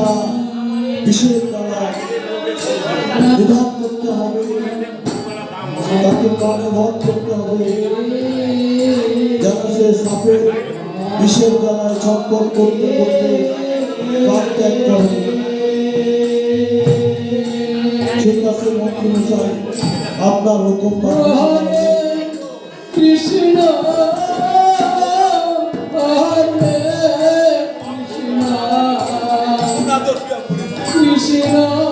দ্বারা বিষের দ্বারা নিধন করতে হবে তাকে প্রাণে বধ করতে হবে যেন সে সাপের বিষের দ্বারা ছটপট করতে করতে প্রাণ ত্যাগ করে ঠিক আছে, মন্ত্রী আপনার হুকুম পালন। 你醒了。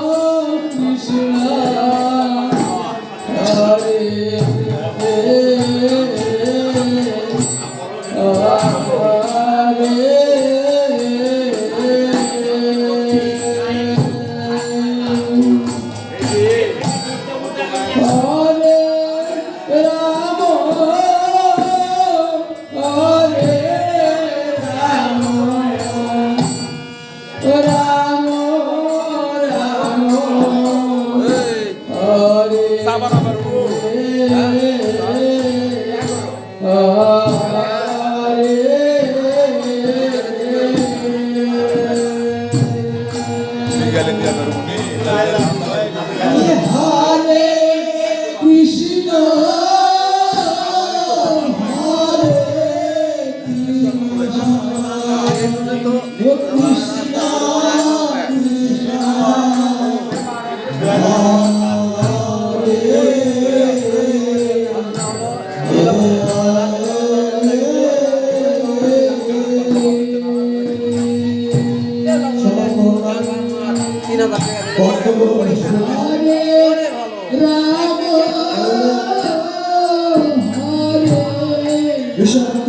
বিষাক্ত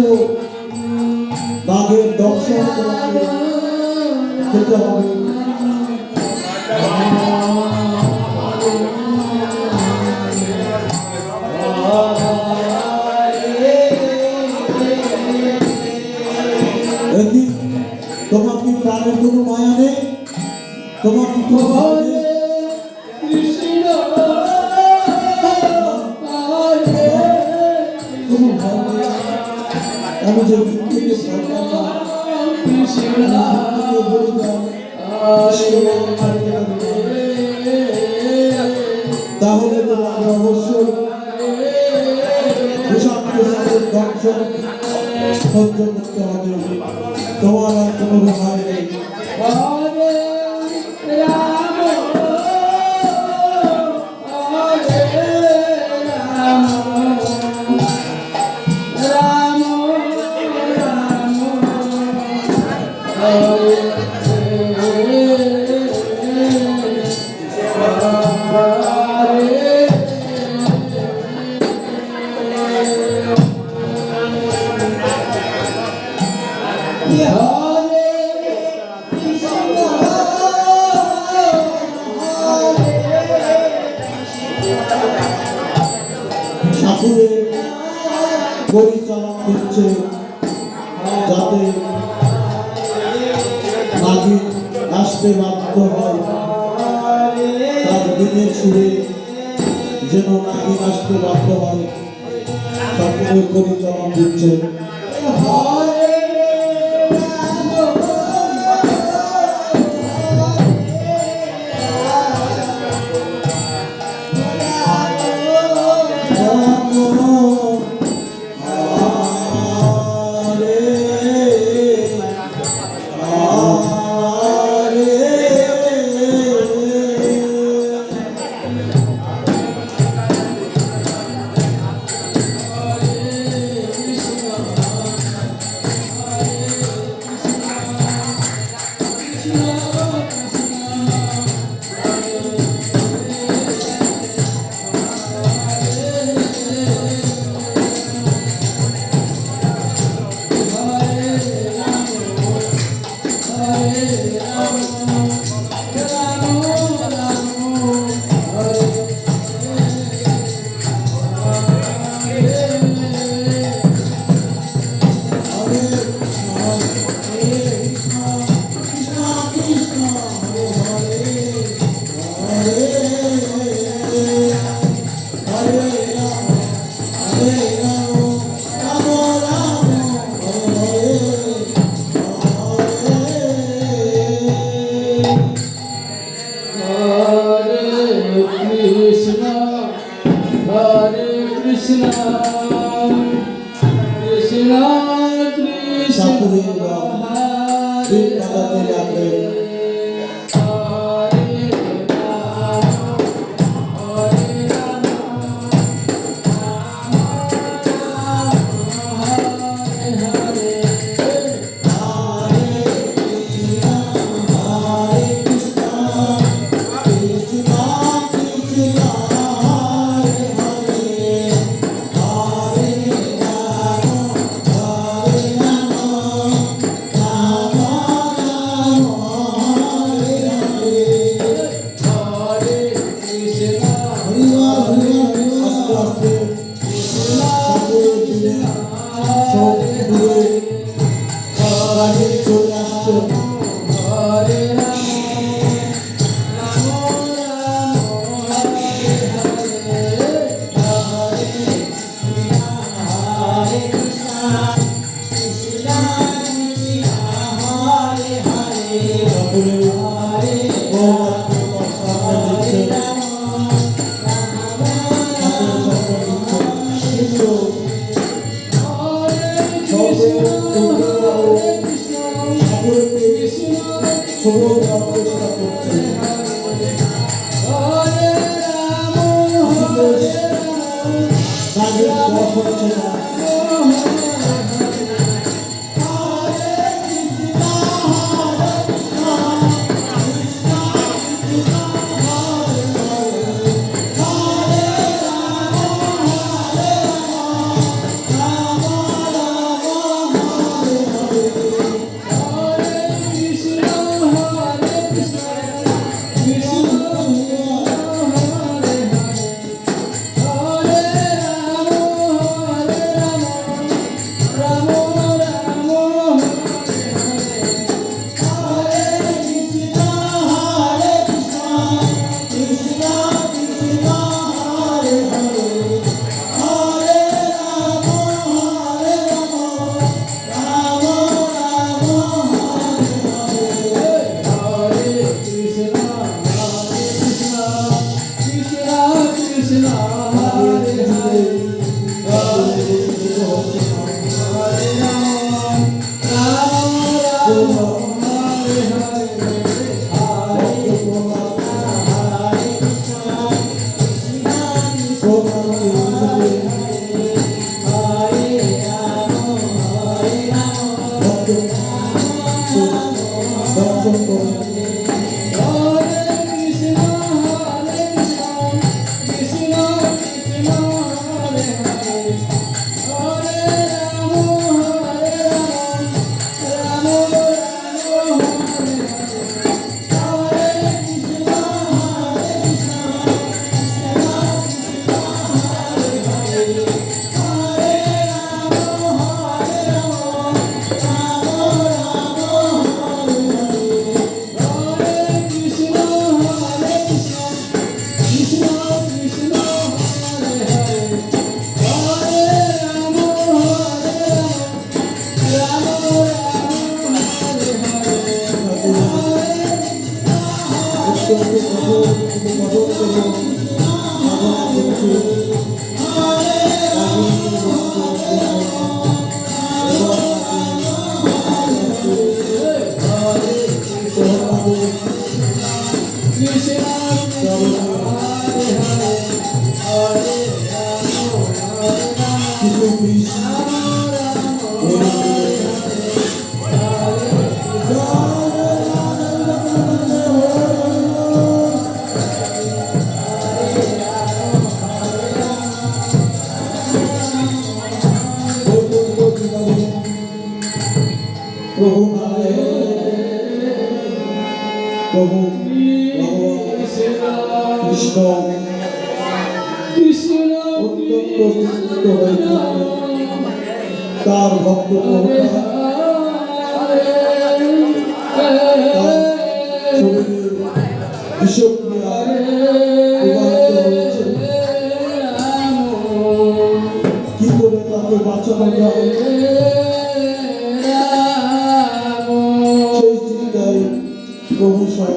বাঘের দর্শন করতে। হবে। পারবে না। তাহলে তোমাকে অবশ্যই হবে তোমার কোনো যাতে নাগি আসতে বাধ্য হয়, তার দিনের সুরে যেন নাগি আসতে বাধ্য হয় তাকে পরিচালনা দিচ্ছে Hare Ram, Hare Ram, Senhor. করে তাকে বাঁচানো যাবে সেই চিন্তায় প্রভু সব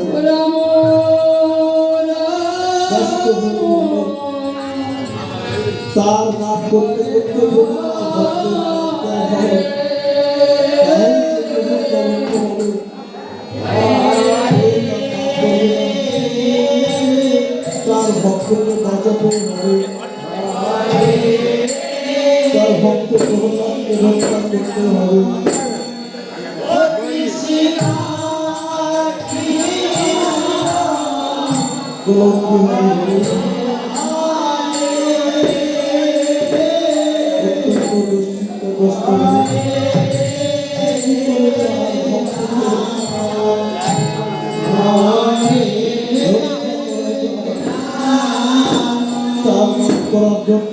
করার জন্য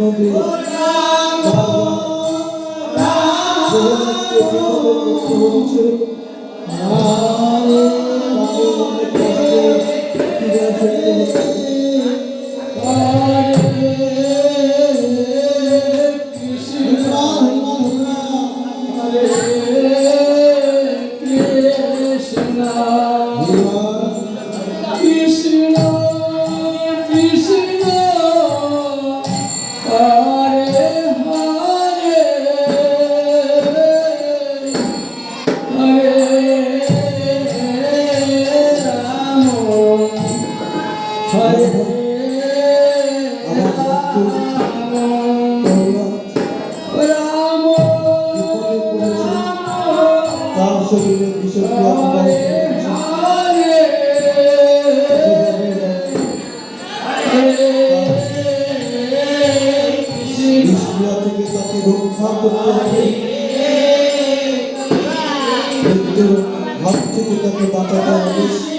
যে ஆடுதே শরীরের বিশেষ থেকে তাকে রক্ষা করতে হবে। মৃত্যুর হাত থেকে তাকে বাঁচাতে হবে।